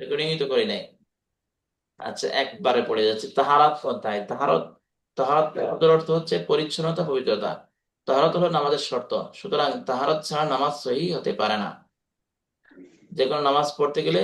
রেকর্ডিংই তো করি নাই আচ্ছা একবারে পড়ে যাচ্ছে। তাহারাত কোথায় তাহারত তাহারত শব্দের অর্থ হচ্ছে পরিচ্ছন্নতা, পবিত্রতা। তাহারত হলো নামাজের শর্ত। সুতরাং তাহারত ছাড়া নামাজ সহি হতে পারে না। যে কোনো নামাজ পড়তে গেলে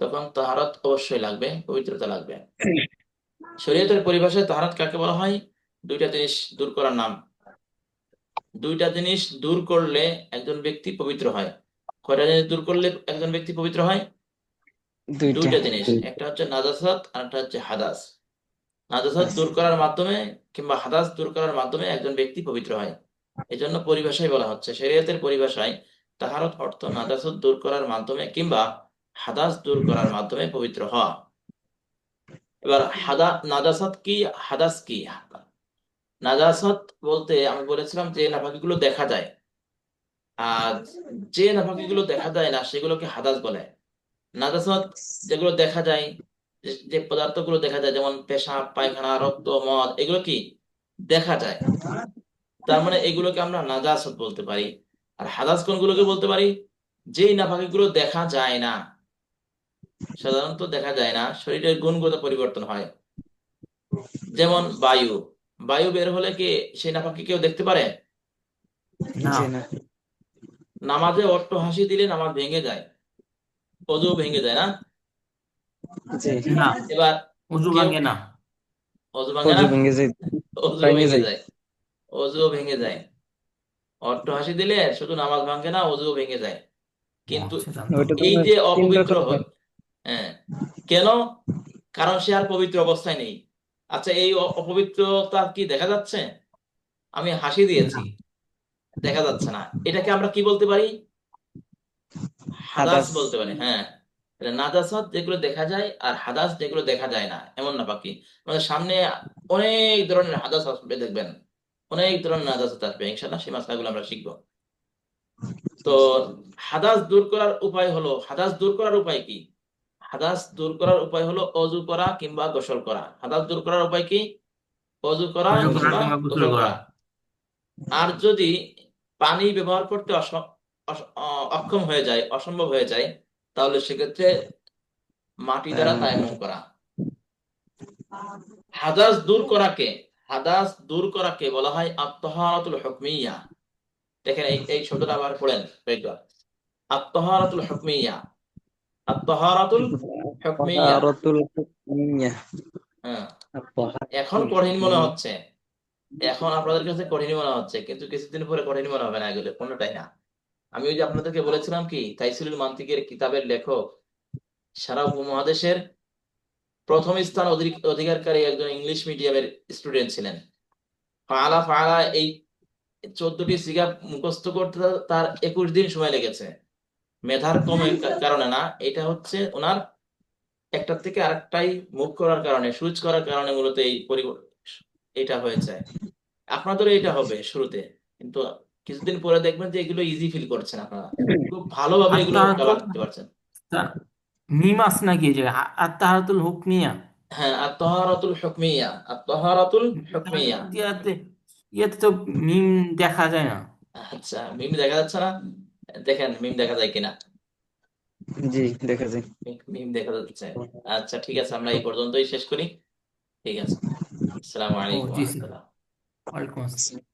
তখন তাহারত অবশ্যই লাগবে, পবিত্রতা লাগবে। শরীয়তের পরিভাষায় তাহারত কাকে বলা হয়? দুইটা জিনিস দূর করার নাম। দুইটা জিনিস দূর করলে একজন ব্যক্তি পবিত্র হয়। কয়টা জিনিস দূর করলে একজন ব্যক্তি পবিত্র হয়? দুইটা। দুইটা জিনিস একটা হচ্ছে নাজাসাত আর একটা হচ্ছে হাদাস। নাজাসাত দূর করার মাধ্যমে কিংবা হাদাস দূর করার মাধ্যমে একজন ব্যক্তি পবিত্র হয়। এই জন্য পরিভাষায় বলা হচ্ছে। শরীয়তের পরিভাষায় তাহারত অর্থ নাজাসাত দূর করার মাধ্যমে কিংবা হাদাস দূর করার মাধ্যমে পবিত্র হওয়া। এবার হাদা নাজাসাত কি হাদাস কি? নাজাসাত বলতে আমি বলেছিলাম যে নাফাকিগুলো দেখা যায়। আর যে নাফাকিগুলো দেখা যায় না সেগুলোকে হাদাস বলে। নাজাসাত যেগুলো দেখা যায় যে- পদার্থগুলো দেখা যায় যেমন পেশাব পায়খানা রক্ত মদ এগুলো কি দেখা যায়। তার মানে এগুলোকে আমরা নাজাসত বলতে পারি। আর হাদাস কোনগুলোকে বলতে পারি? যেই নাফাকিগুলো দেখা যায় না সাধারণত দেখা যায় না শরীরের গুণগত পরিবর্তন হয়। যেমন বায়ু বায়ু বের হলে কি সেই নাফাকি কেউ দেখতে পারে? না। নামাজে অট্ট হাসি দিলে নামাজ ভেঙে যায়। অজু ভেঙে যায় না? না। এবার উজু কেউ- ভাঙে না। অজু ভাঙে না? ভেঙে যায়। অজু ভেঙে ভেঙে যায়। যায়। অজুও ভেঙে যায়। অট্ট হাসি দিলে শুধু নামাজ ভাঙে না অজুও ভেঙে যায়। কিন্তু আচ্ছা, এই যে অপবিত্র হ্যাঁ। কেন? কারণ সে আর পবিত্র অবস্থায় নেই। আচ্ছা এই অপবিত্রতা কি দেখা যাচ্ছে? আমি হাসি দিয়েছি। দেখা যাচ্ছে না। এটাকে আমরা কি বলতে পারি? হাদাস হাদাস। বলতে পারি হ্যাঁ। এটা নাজাসাত যেগুলো দেখা যায় আর হাদাস যেগুলো দেখা যায় না এমন না বাকি। আমাদের সামনে অনেক ধরনের হাদাস আসবে দেখবেন। অনেক ধরনের নাজাসাত আসবে ইনশাল্লাহ সেই মাসলাগুলো আমরা শিখব। তো হাদাস দূর করার উপায় হলো হাদাস দূর করার উপায় কি? হাদাস দূর করার উপায় হলো অজু করা কিংবা গোসল করা। হাদাস দূর করার উপায় কি? অজু করা কিংবা গোসল করা। আর যদি পানি ব্যবহার করতে অক্ষম হয়ে যায় অসম্ভব হয়ে যায় তাহলে সেক্ষেত্রে মাটি দ্বারা তায়াম্মুম তায়াম্মুম করা। হাদাস দূর করাকে হাদাস দূর করাকে বলা হয় আত্মহারাতুল হুকমিয়া। দেখেন এই এই শব্দটা আবার পড়েন কয়েকবার আত্মহারাতুল হুকমিয়া। আত্মহারাতুল হুকমিয়া। হ্যাঁ। এখন কঠিন মনে হচ্ছে। এখন আপনাদের কাছে কঠিন মনে হচ্ছে কিন্তু কিছুদিন পরে কঠিন মনে হবে না এগুলো কোনোটাই না। আমি ওই যে আপনাদেরকে বলেছিলাম কি তাইসিলুল মান্তিকের কিতাবের লেখক সারা উপমহাদেশের প্রথম স্থান অধিক- অধিকারকারী একজন ইংলিশ মিডিয়ামের স্টুডেন্ট ছিলেন। ফাআলা ফাআলা এই চোদ্দটি সিগা মুখস্থ করতে তার একুশ দিন সময় লেগেছে। মেধার কমের কারণে না, এটা হচ্ছে ওনার একটা থেকে আরেকটাই মুখ করার কারণে, সুইচ করার কারণে মূলত এই পরিবর্তন এটা হয়েছে। আপনাদেরও এটা হবে শুরুতে, কিন্তু কিছুদিন পরে দেখবেন যে এগুলো ইজি ফিল করছেন আপনারা। খুব ভালোভাবে এগুলো কভার করতে পারছেন। তা- মিম আছে নাকি তাহারাতুল হুকমিয়া। হ্যাঁ আর হুকমিয়া আর তহারাতুল হুকমিয়া ইয়াতে ইয়াতে তো মিম দেখা যায় না। আচ্ছা মিম দেখা যাচ্ছে না? দেখেন মিম দেখা যায় কিনা? জি দেখা যায়। মিম দেখা যাচ্ছে। আচ্ছা ঠিক আছে আমরা এই পর্যন্তই শেষ করি। ঠিক আছে। আসসালামু আলাইকুম আসসালাম।